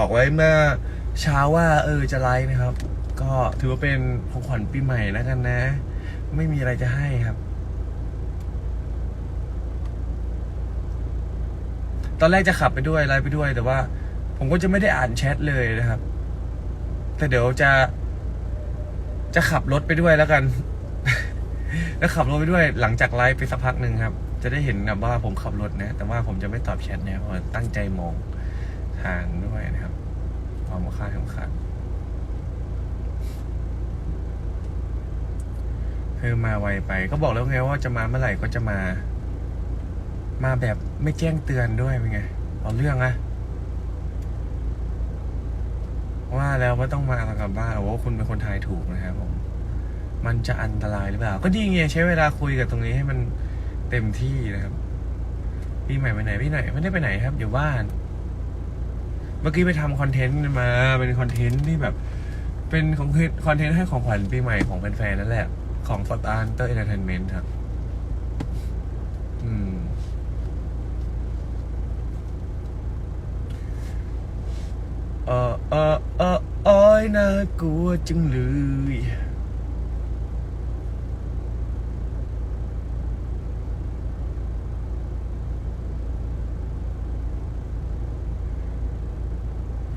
บอกไว้เมื่อเช้าว่าเออจะไลฟ์นะครับ ก็ถือว่าเป็นของขวัญปีใหม่แล้วกันนะ ไม่มีอะไรจะให้ครับ ตอนแรกจะขับไปด้วยไลฟ์ไปด้วยแต่ว่า ผมก็จะไม่ได้อ่านแชทเลยนะครับ แต่เดี๋ยวจะจะขับรถไปด้วยแล้วกัน แล้วขับรถไปด้วย หลังจากไลฟ์ไปสักพักหนึ่งครับ จะได้เห็นแบบว่าผมขับรถนะ แต่ว่าผมจะไม่ตอบแชทนะเพราะตั้งใจมอง ทางด้วยนะครับความค่าสำคัญเธอมาไวไป ก็บอกแล้วไงว่าจะมาเมื่อไหร่ก็จะมา มาแบบไม่แจ้งเตือนด้วยเป็นไงเอาเรื่องอะว่าแล้วว่าต้องมาหลังกลับบ้านว่าคุณเป็นคนทายถูกนะครับผม มันจะอันตรายหรือเปล่า ก็ดีไงใช้เวลาคุยกับตรงนี้ให้มันเต็มที่นะครับ พี่ใหม่ไปไหนพี่ไหนไม่ได้ไปไหนครับ อยู่บ้าน เมื่อกี้ไปทำคอนเทนต์มา เป็นคอนเทนต์ที่แบบ เป็นของคอนเทนต์ให้ของขวัญปีใหม่ของแฟนๆนั่นแหละ ของฟอร์ตานเตอร์เอนเตอร์เทนเมนต์ครับ อืม เออเออเออโอ้ยน่ากลัวจังเลย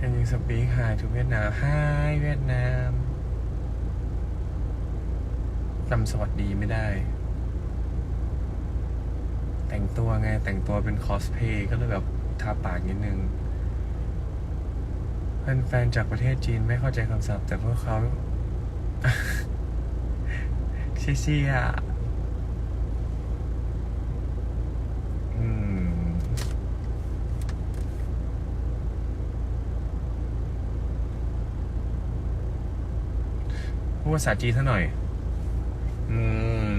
Can you speak hi to Vietnam Hi เวียดนามจำสวัสดีไม่ได้ แต่งตัวไง แต่งตัวเป็นคอสเพย์ก็เลยแบบทาปากนิดนึงแฟนๆจากประเทศจีนไม่เข้าใจคำศัพท์แต่พวกเขาเชี่ยๆอะอืม พูดภาษาจีนซะหน่อย อืม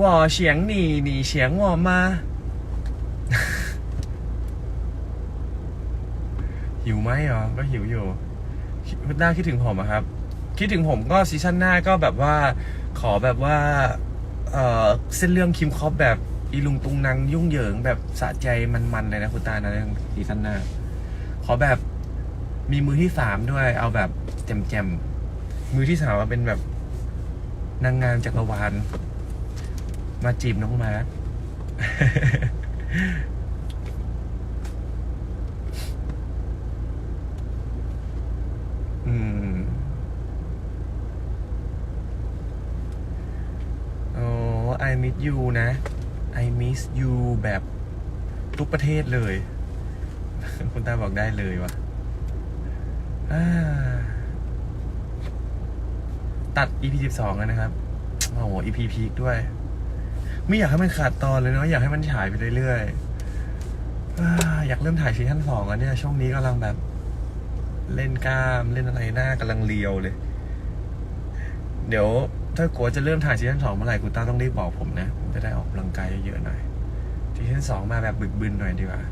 วอเฉียงหนีหนีเฉียงวอมา หิวไหมอ๋อก็หิวอยู่หน้าคิดถึงผมอะครับ คิดถึงผมก็ซีซั่นหน้าก็แบบว่า ขอแบบว่า เออเส้นเรื่องคิมคอปแบบอีลุงตุงนางยุ่งเหยิงแบบสะใจมันๆเลยนะคุณตานะซีซั่นหน้า ขอแบบมีมือที่สามด้วย เอาแบบแจมๆ มือที่สามเป็นแบบนางงามจักรวาล มาจีบน้องมาร์คอืมโอ้ I miss you นะ I miss you แบบทุกประเทศเลย คุณตาบอกได้เลยวะอ่า ตัด EP 12แล้วนะครับ โอ้โห EP พีคด้วย ไม่อยากให้มันขาดตอนเลยเนาะอยากให้มันฉายไปเรื่อยๆอ่าอยากเริ่มถ่ายซีซั่นสองแล้วเนี่ย ช่วงนี้กำลังแบบ เล่นกล้ามเล่นอะไรหน้ากำลังเรียวเลย เดี๋ยวถ้ากลัวจะเริ่มถ่ายซีซั่นสองเมื่อไหร่กูต้าต้องรีบบอกผมนะผมจะได้ออกกำลังกายเยอะๆหน่อยซีซั่นสองมาแบบบึกบึนหน่อยดีกว่า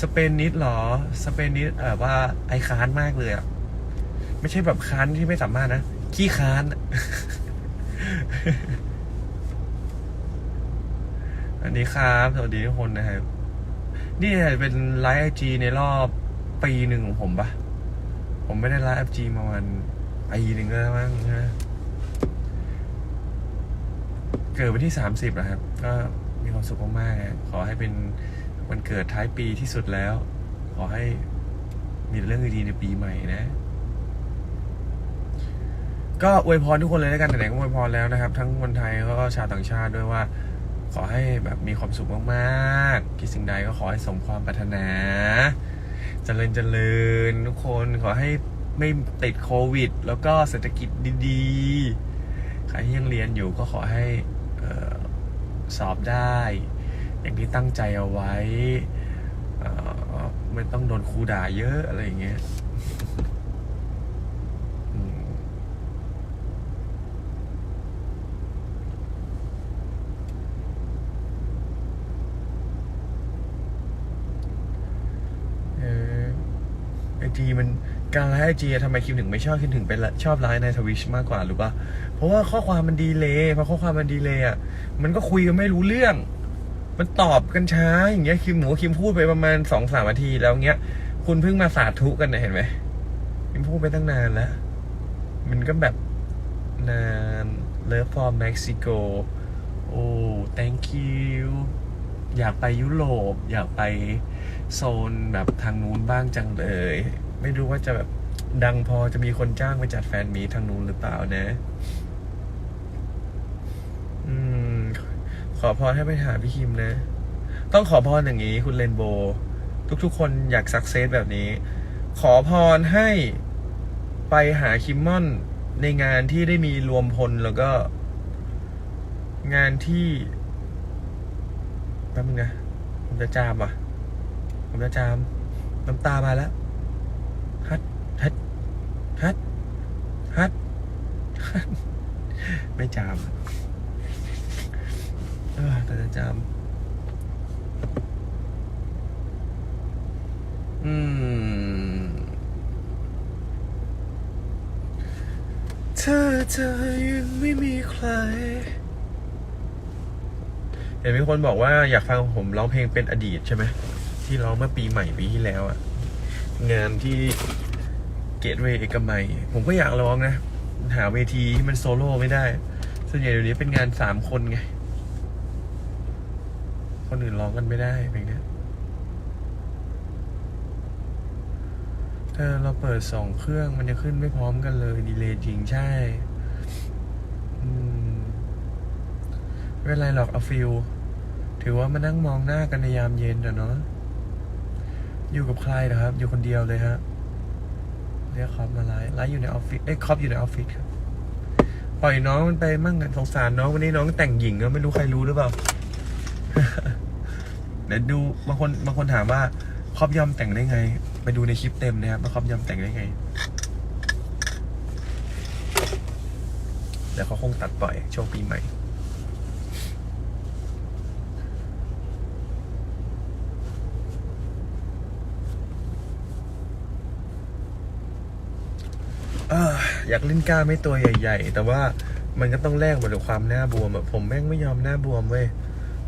สเปนนิดเหรอ สเปนนิดเออว่าไอค้านมากเลยอะ ไม่ใช่แบบค้านที่ไม่สามารถนะ ขี้ค้าน อันนี้ครับ สวัสดีทุกคนนะครับ นี่เป็นไลฟ์ไอจีในรอบปีหนึ่งของผมปะผมไม่ได้ไลฟ์ไอจีมาวันปีหนึ่งแล้วมั้งนะเกิดวันที่สามสิบนะครับ ก็มีความสุขมากๆขอให้เป็นวันเกิดท้ายปีที่สุดแล้ว ขอให้มีเรื่องดีๆในปีใหม่นะ ก็อวยพรทุกคนเลยแล้วกันไหนๆก็อวยพรแล้วนะครับ ทั้งคนไทยแล้วก็ชาวต่างชาติด้วยว่า ขอให้แบบมีความสุขมากๆคิดสิ่งใดก็ขอให้สมความปรารถนาเจริญเจริญทุกคนขอให้ไม่ติดโควิด แล้วก็เศรษฐกิจดีๆ ใครที่ยังเรียนอยู่ก็ขอให้ออสอบได้ อย่างที่ตั้งใจเอาไว้ไม่ต้องโดนครูด่าเยอะอะไรอย่างเงี้ยอืม เออ จีมันการไลฟ์ไอจีทำไมคิมถึงไม่ชอบคิมถึงเป็นชอบไลฟ์ในทวิชมากกว่าหรือปะเพราะว่าข้อความมันดีเลยพอข้อความมันดีเลยอะมันก็คุยกันไม่รู้เรื่อง มันตอบกันช้าอย่างเงี้ยคิมหมูคิมพูดไปประมาณสองสามนาทีแล้วเงี้ย คุณเพิ่งมาสาธุกันนะเห็นไหมคิมพูดไปตั้งนานแล้ว มันก็แบบนาน Love for Mexico โอ้ thank you อยากไปยุโรป อยากไปโซนแบบทางนู้นบ้างจังเลย ไม่รู้ว่าจะแบบดังพอจะมีคนจ้างไปจัดแฟนมีทางนู้นหรือเปล่านะ อืม ขอพรให้ไปหาพี่คิมนะ ต้องขอพรอย่างนี้ คุณเรนโบว์ทุกๆคนอยากสักเซสแบบนี้ ขอพรให้ไปหาคิมมอนในงานที่ได้มีรวมพลแล้วก็ งานที่แป๊บนึงนะผมจะจามอะ ผมจะจาม น้ำตามาแล้ว ฮัดฮัดฮัดไม่จามเออแต่จะจำอืมเธอเธอยังไม่มีใครเห็นมีคนบอกว่าอยากฟังผมร้องเพลงเป็นอดีตใช่ไหมที่ร้องเมื่อปีใหม่ปีที่แล้วอะงานที่ เกตเวย์เอกมัย ผมก็อยากร้องนะ หาเวทีที่มันโซโล่ไม่ได้ ส่วนใหญ่เดี๋ยวนี้เป็นงานสามคนไง คนอื่นร้องกันไม่ได้เพลงเนี้ยเธอเราเปิดสองเครื่องมันจะขึ้นไม่พร้อมกันเลย ดีเลยจริงใช่อืมไม่เป็นไรหรอกเอาฟิลถือว่ามานั่งมองหน้ากันในยามเย็นอะเนาะอยู่กับใครนะครับ อยู่คนเดียวเลยฮะ เรียกคอปมาไลฟ์ไลฟ์อยู่ในออฟฟิศเอ้ยคอปอยู่ในออฟฟิศครับปล่อยน้องมันไปมั่งกันสงสารน้องวันนี้น้องแต่งหญิงก็ไม่รู้ใครรู้หรือเปล่า เดี๋ยวดูบางคนบางคนถามว่าครอบยอมแต่งได้ไง ไปดูในคลิปเต็มนะครับว่าครอบยอมแต่งได้ไงเดี๋ยวเขาคงตัดปล่อยช่วงปีใหม่ เอยากเล่นกล้าไม่ตัวใหญ่ ๆ แต่ว่ามันก็ต้องแลกมาด้วยความหน้าบวมแบบผมแม่งไม่ยอมหน้าบวมเว้ย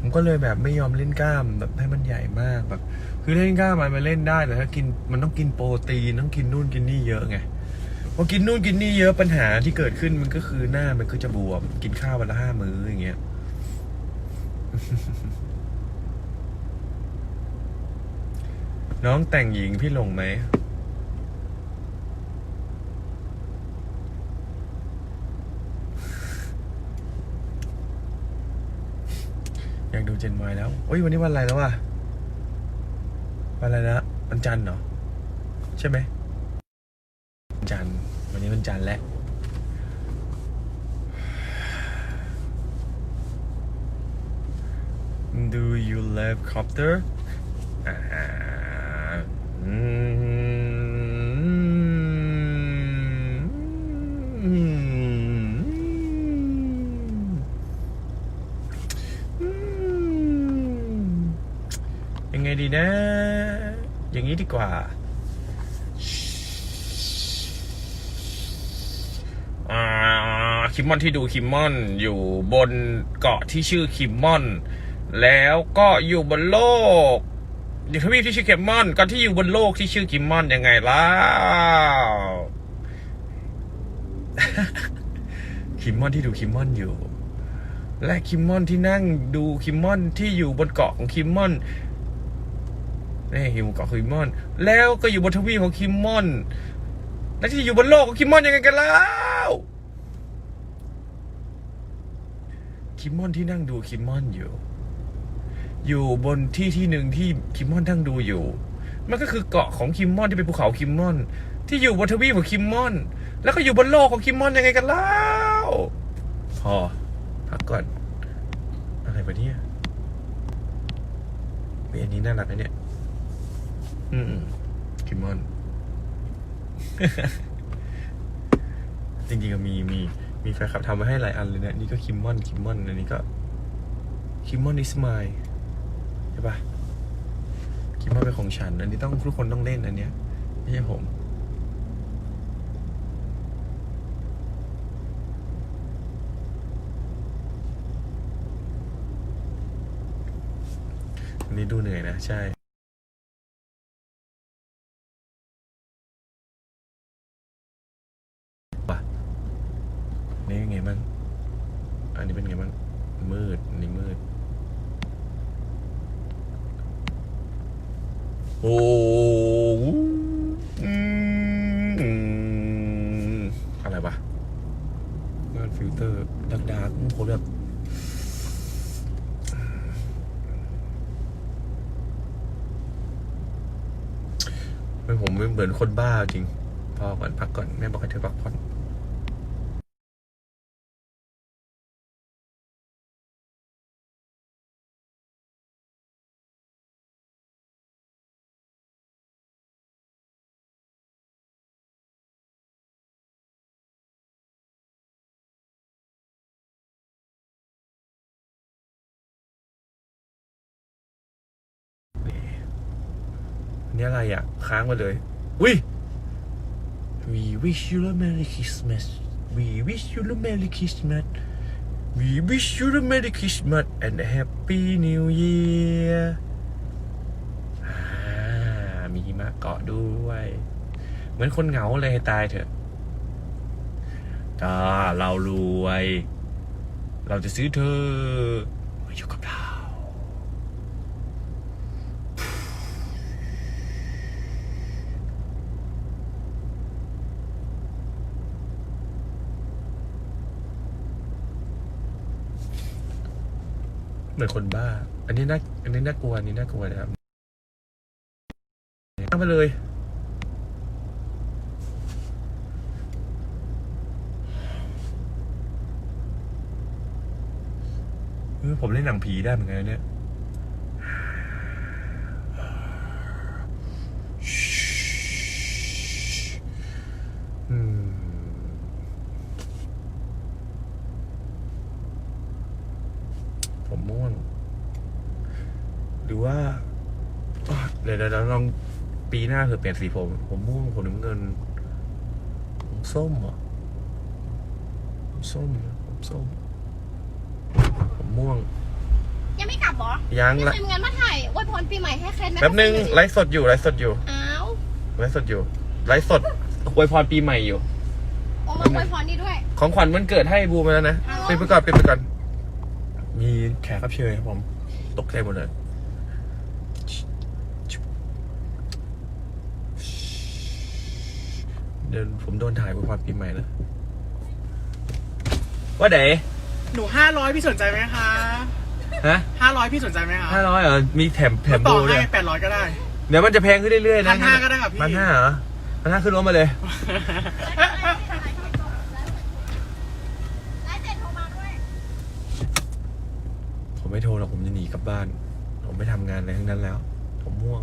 ผมก็เลยแบบไม่ยอมเล่นกล้ามแบบให้มันใหญ่มากแบบ คือเล่นกล้ามมันมาเล่นได้แต่ถ้ากินมันต้องกินโปรตีนต้องกินนู่นกินนี่เยอะไงพอกินนู่นกินนี่เยอะปัญหาที่เกิดขึ้นมันก็คือหน้ามันก็จะบวม กินข้าววันละห้ามื้ออย่างเงี้ยน้องแต่งหญิงพี่หลงไหม อยากดูเจนวายแล้วโอ้ยวันนี้วันอะไรแล้ววะวันอะไรนะวันจันทร์เหรอ ใช่ไหมวันจันทร์วันนี้วันจันทร์แล้ว Do you love copter อ่าอืม อืมยัง ไงดีนะ อย่างนี้ดีกว่าคิมมอนที่ดูคิมมอนอยู่บนเกาะที่ชื่อคิมมอน แล้วก็อยู่บนโลกอยู่ทวีปที่ชื่อคิมมอนก็ที่อยู่บนโลกที่ชื่อคิมมอนยังไงล่ะคิมมอนที่ดูคิมมอนอยู่ และคิมมอนที่นั่งดูคิมมอนที่อยู่บนเกาะของคิมมอน นี่อยู่บนเกาะคิมมอน แล้วก็อยู่บนทวีปของคิมมอน และที่อยู่บนโลกของคิมมอนยังไงกันแล้วคิมมอนที่นั่งดูคิมมอนอยู่ อยู่บนที่ที่หนึ่งที่คิมมอนนั่งดูอยู่ มันก็คือเกาะของคิมมอนที่เป็นภูเขาคิมมอน ที่อยู่บนทวีปของคิมมอน แล้วก็อยู่บนโลกของคิมมอนยังไงกันแล้วพอพักก่อนอะไรวะเนี่ยเฮ้ยอันนี้น่ารักนะเนี่ย อืมคิมมอน จริงๆก็มีมีมีแฟนคลับทำมาให้หลายอันเลยนะนี่ก็คิมมอนคิมมอนอันนี้ก็คิมมอนอิสมายใช่ปะคิมมอนเป็นของฉัน อันนี้ต้องทุกคนต้องเล่นอันเนี้ยไม่ใช่ผมวันนี้ดูเหนื่อยนะ ใช่ป่ะนี่เป็นไงบ้างอั นนี้เป็นไงบ้าง มืด อันนี้มืด โอ้โหอืมอะไรวะงานฟิลเตอร์ ดักดาร์กๆผมแบบเป็นผมเหมือนคนบ้าจริง พอก่อนพักก่อน แม่บอกให้เธอพักผ่อน นี่อะไรอะ ค้างมาเลยวิ We wish you a Merry Christmas We wish you a Merry Christmas We wish you a Merry Christmas and a Happy New Year มีหิมะเกาะด้วย เหมือนคนเหงาเลยตายเถอะถ้าเรารวย เราจะซื้อเธอมาอยู่กับเรา เห มือนคนบ้า อันนี้น่าอันนี้น่ากลัวอันนี้น่ากลัวนะครับเอามาเลยเออผมเล่นหนังผีได้เหมือนกันเนี่ย อืม ผมม่วง หรือว่าอะเดี๋ยวเดี๋ยวเราลองปีหน้าเผื่อเปลี่ยนสีผม ผมม่วงผมน้ำเงิน ผมส้มเหรอะผมส้มผมส้ม ผมม่วง ยังไม่กลับเหรอยังไม่ละเคยมีงานมาถ่ายอวยพรปีใหม่ให้ใครไหมแป๊บนึงไลฟ์สดอยู่ไลฟ์สดอยู่อ้าวไลฟ์สดอยู่ไลฟ์สดอวยพรปีใหม่อยู่ โอ้มาอวยพรนี่ด้วย ของขวัญวันเกิดให้บูมาแล้วนะอ๋อปิดไปก่อนปิดไปก่อนมีแขกรับเชิญครับผม ตกใจหมดเลย เดี๋ยวผมโดนถ่ายอวยพรปีใหม่แล้วว่าเด๋หนูห้าร้อยพี่สนใจไหมคะฮะห้าร้อยพี่สนใจไหมคะห้าร้อยเหรอมีแถมแถมต่บูอด้วยให้แปดร้อยก็ได้ เดี๋ยวมันจะแพงขึ้นเรื่อยๆนะ1,500ก็ได้ครับพี่ พันห้าเหรอพันห้าขึ้นรถมาเลยไลฟ์เสร็จโทรมาด้วยผมไม่โทรหรอกผมจะหนีกลับบ้าน ผมไม่ทำงานอะไรทั้งนั้นแล้ว ผมม่วง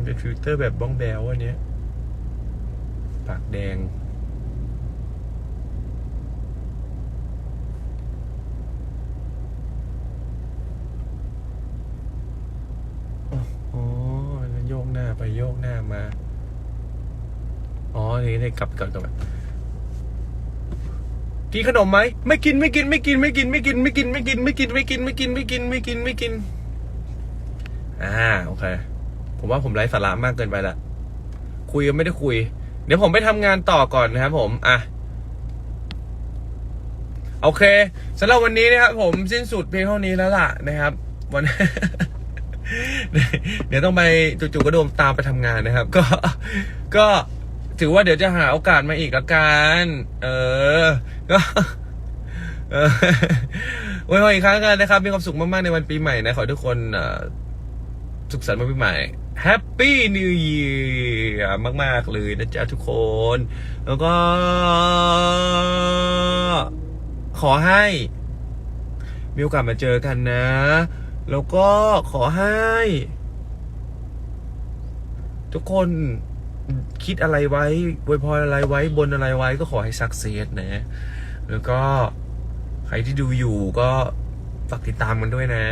เป็นฟิลเตอร์แบบบ้องแบวอันเนี้ย ปากแดง อ๋อแล้วโยกหน้าไปโยกหน้ามา อ๋อทีนี้ได้กลับกลับกลับมากินขนมไหม ไม่กินไม่กินไม่กินไม่กินไม่กินไม่กินไม่กินไม่กินไม่กินไม่กินไม่กินไม่กินไม่กิน อ่า โอเค ผมว่าผมไร้สาระมากเกินไปละคุยก็ไม่ได้คุย เดี๋ยวผมไปทำงานต่อก่อนนะครับผม อะ โอเคสำหรับวันนี้นะครับผมสิ้นสุดเพียงเท่านี้แล้วล่ะนะครับ วันเดี๋ยวต้องไปจู่ๆก็โดมตามไปทำงานนะครับ ก็ก็ถือว่าเดี๋ยวจะหาโอกาสมาอีกละกัน เออ ก็เออไว้พรอีกครั้งกันนะครับ มีความสุขมาก ๆ ในวันปีใหม่นะ ขอทุกคนเอ่อ สุขสันต์วันปีใหม่ Happy New Year มาก ๆ เลยนะจ๊ะทุกคน แล้วก็ ขอให้ มีโอกาสมาเจอกันนะ แล้วก็ขอให้ ทุกคนคิดอะไรไว้อวยพรอะไรไว้บนอะไรไว้ก็ขอให้สักเซสนะ แล้วก็ใครที่ดูอยู่ก็ฝากติดตามกันด้วยนะ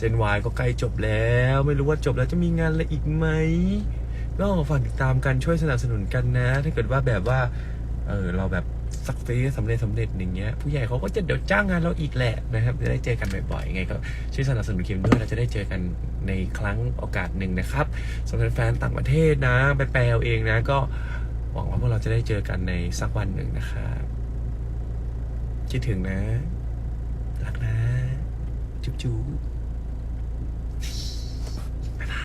เจนวายก็ใกล้จบแล้ว ไม่รู้ว่าจบแล้วจะมีงานอะไรอีกไหมก็ฝากติดตามกันช่วยสนับสนุนกันนะ ถ้าเกิดว่าแบบว่า เออเราแบบสักเซสสำเร็จสำเร็จอย่างเงี้ยผู้ใหญ่เขาก็จะเดี๋ยวจ้างงานเราอีกแหละนะครับจะได้เจอกันบ่อยๆยังไงก็ช่วยสนับสนุนเคิมด้วยเราจะได้เจอกันในครั้งโอกาสหนึ่งนะครับสำหรับแฟนต่างประเทศนะ ไปแปลเอาเองนะ ก็หวังว่าพวกเราจะได้เจอกันในสักวันหนึ่งนะครับคิดถึงนะรักนะ จุ๊บๆ